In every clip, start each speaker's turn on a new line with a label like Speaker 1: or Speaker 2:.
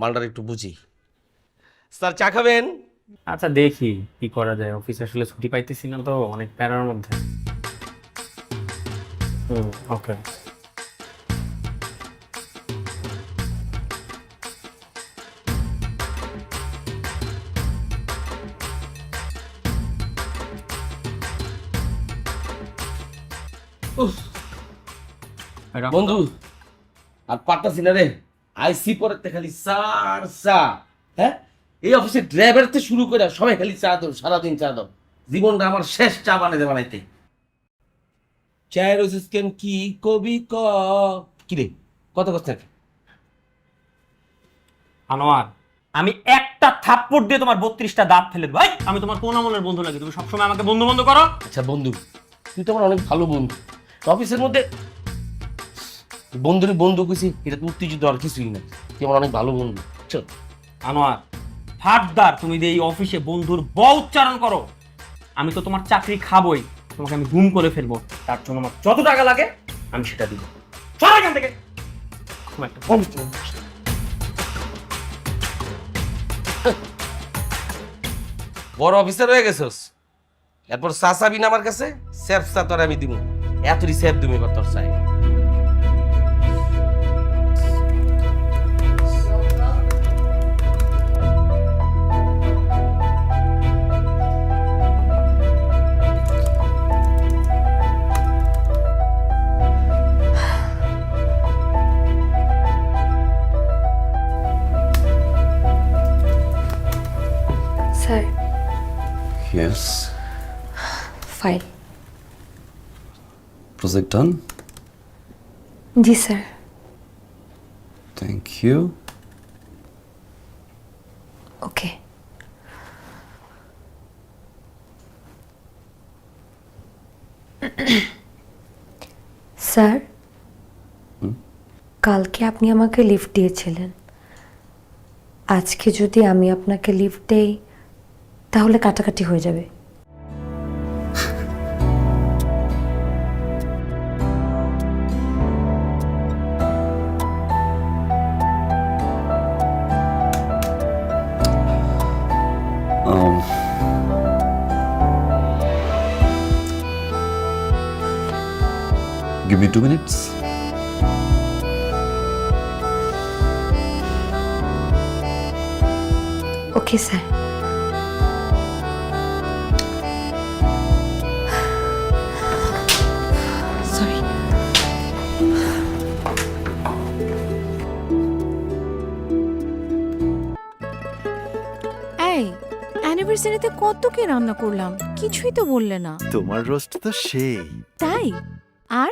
Speaker 1: মালটার একটু বুঝি। স্যার চা খাবেন?
Speaker 2: আচ্ছা দেখি কি করা যায়। অফিসে আসলে ছুটি পাইতেছি না তো অনেক প্যারার মধ্যে। হুম ওকে
Speaker 1: বন্ধু আর পারতাছি না রে। আইসি পরে খালি চার চা হ্যাঁ? এই অফিসে ড্রাইভার থেকে শুরু করে সবাই খালি চা দাও সারাদিন চা দাও। জীবনটা আমার শেষ চা বানাইতে বানাইতে। চায়ের কেন কি কবি ক? কি রে? কত কথা
Speaker 2: আনোয়ার আমি একটা থাপ্পড় দিয়ে তোমার বত্রিশটা দাঁত ফেলে দেবো। এই, আমি তোমার কোন আমলের বন্ধু নাকি তুমি সবসময় আমাকে বন্ধু বন্ধু করো।
Speaker 1: আচ্ছা বন্ধু তুই তো আমার অনেক ভালো বন্ধু। অফিসের মধ্যে বন্ধুরে বন্ধু কইছি এটা তো উত্তেজিত আর কিছুই না। তুই আমার অনেক ভালো বন্ধু। চল।
Speaker 2: আনোয়ার ফাটদার তুমি যে এই অফিসে বন্ধুর ব উচ্চারণ করো আমি তো তোমার চাকরি খাবই তোমাকে আমি গুম করে ফেলব। তার জন্য আমার যত টাকা লাগে আমি সেটা দিব। চল এখান থেকে। খুব একটা।
Speaker 1: বড় অফিসার হয়ে গেছস? এরপর চা চাবি না আমার কাছে স্যাপ চা তোর আমি দিব। এতই স্যাপ তুমি এবার তোর চাই।
Speaker 3: Sir
Speaker 4: Yes.
Speaker 3: File
Speaker 4: Project done.
Speaker 3: G sir
Speaker 4: Thank you.
Speaker 3: Okay sir কালকে আপনি আমাকে লিফট দিয়েছিলেন আজকে যদি আমি আপনাকে লিফট দেই তাহলে কাটাকাটি হয়ে যাবে
Speaker 4: Um, give me two minutes.
Speaker 3: Okay
Speaker 5: sir অ্যানিভার্সারিতে কত কি রান্না করলাম? কিছুই তো বললে না।
Speaker 6: তোমার রোস্ট তো সেই।
Speaker 5: তাই? আর?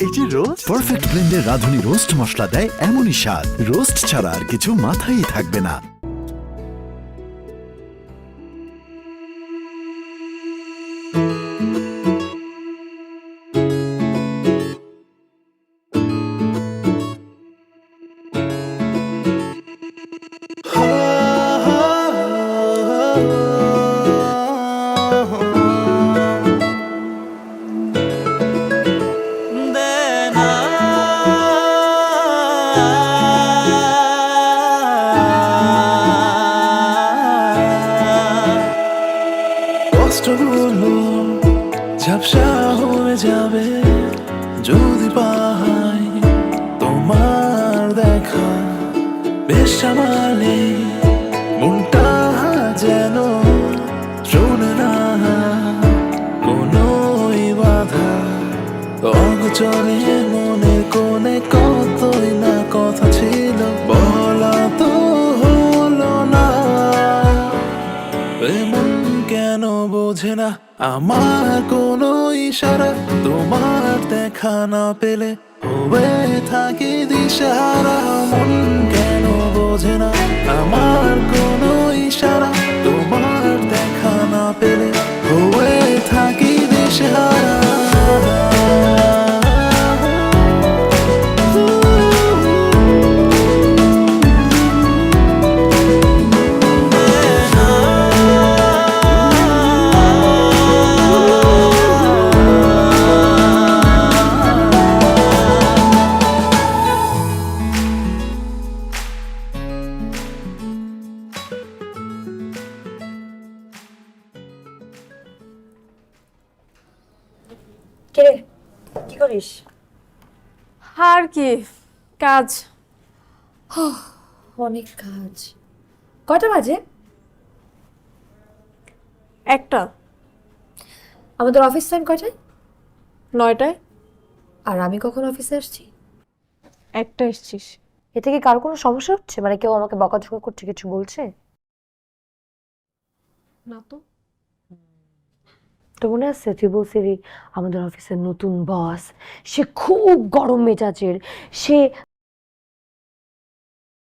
Speaker 6: এই যে রোস্ট। পারফেক্ট ব্লেন্ডের রাঁধুনি রোস্ট মশলা দেয় এমনই স্বাদ। রোস্ট ছাড়া আর কিছু মাথায় থাকবে না।
Speaker 7: কষ্টগুলো ঝাপসা হয়ে যাবে যদি পাই তোমার দেখা, বেশ আমালে মনটা যেন শোনে না কোনোই বাধা, অগচরে মনের কোণে কতই না কথা ছিল, বলা তো হলো না। এমন কেন বোঝে না আমার কোনো ইশারা, তোমার দেখা না পেলে হয়ে থাকি দিশারা মন কেন
Speaker 3: করিস?
Speaker 8: আর কি? কাজ।
Speaker 3: অনেক কাজ। কয়টা বাজে?
Speaker 8: একটা।
Speaker 3: আমাদের অফিস টাইম কয়টায়?
Speaker 8: নয়টায়।
Speaker 3: আর আমি কখন অফিসে আসছি?
Speaker 8: একটা এসছিস।
Speaker 3: এ থেকে কার কোনো সমস্যা হচ্ছে? মানে কেউ আমাকে বকাঝকা করছে কিছু বলছে?
Speaker 8: না তো।
Speaker 3: তো মনে আছে? বলছিলি আমাদের অফিসের নতুন বস সে খুব গরম মেজাজের সে